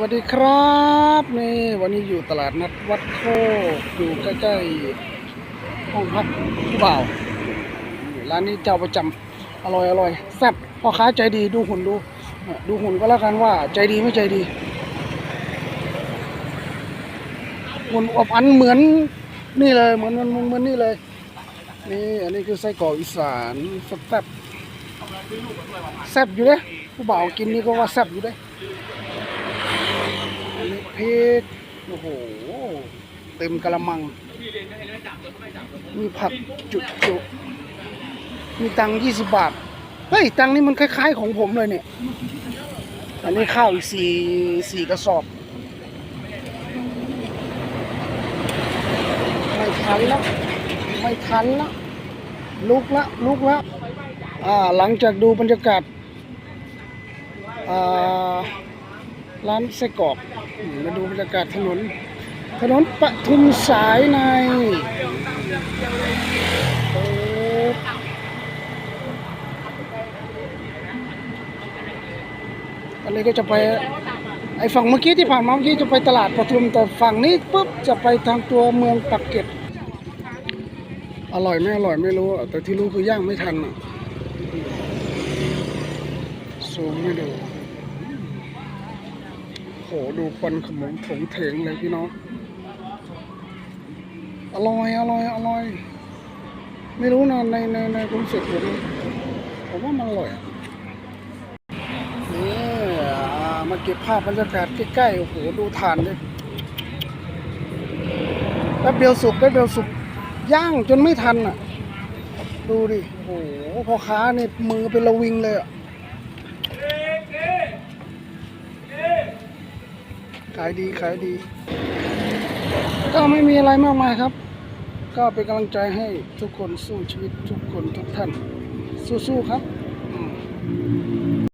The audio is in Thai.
วัสดีครับนี่วันนี้อยู่ตลาดนัดวัดโคกอยู่ใกล้ๆห้องพักผู้บ่าวร้านนี้เจ้าประจำอร่อยอร่อยแซ่บพ่อค้าใจดีดูหุ่นดู ดูหุ่นก็แล้วกันว่าใจดีไม่ใจดีหุ่นอวบอันเหมือนนี่เลยเหมือนมือนเหมือนนี่เลยนี่อันนี้คือไส้กรอกอีสานแซ่บแซ่บอยู่เด้ผู้บ่าวกินนี่ก็ว่าแซ่บอยู่เด้อันนี้ พริกโอ้โหเต็มกระมัง มีผักจุจุมีตังยี่สิบบาท เฮ้ย ตังนี่มันคล้าย ๆ ของผมเลยเนี่ย อันนี้ข้าวอีกสี่สี่กระสอบไม่ทันล้วไม่ทันล้วลุกละลุกละอ่าหลังจากดูบรรยากาศอ่า ร้านไส้กรอกมาดูบรรยากาศถนน ถนนปทุมสายในอันนี้ก็จะไปไอ้ฝั่งเมื่อกี้ที่ผ่านมาเมื่อกี้จะไปตลาดปทุมแต่ฝั่งนี้ปุ๊บจะไปทางตัวเมืองปักเกร็ดอร่อยไม่อร่อยไม่รู้ แต่ที่รู้คือย่างไม่ทันอะซูมไม่ดู ดูควันขมงผงเถงเลยพี่น้อง อร่อย อร่อย อร่อย ไม่รู้นะในในในความรู้สึกผมผมว่ามันอร่อยอะนี่อ่ามาเก็บภาพบรรยากาศใกล้ๆ โอ้โห ดูทานเลยแป๊บเดียวสุกแป๊บเดียวสุก ย่างจนไม่ทันอะ ดูดิ โอ้โห พ่อค้านี่มือเป็นระวิงเลยอะ ขายดีขายดี ก็ไม่มีอะไรมากมายครับ ก็เป็นกำลังใจให้ทุกคนสู้ชีวิตทุกคนทุกท่าน สู้ๆครับ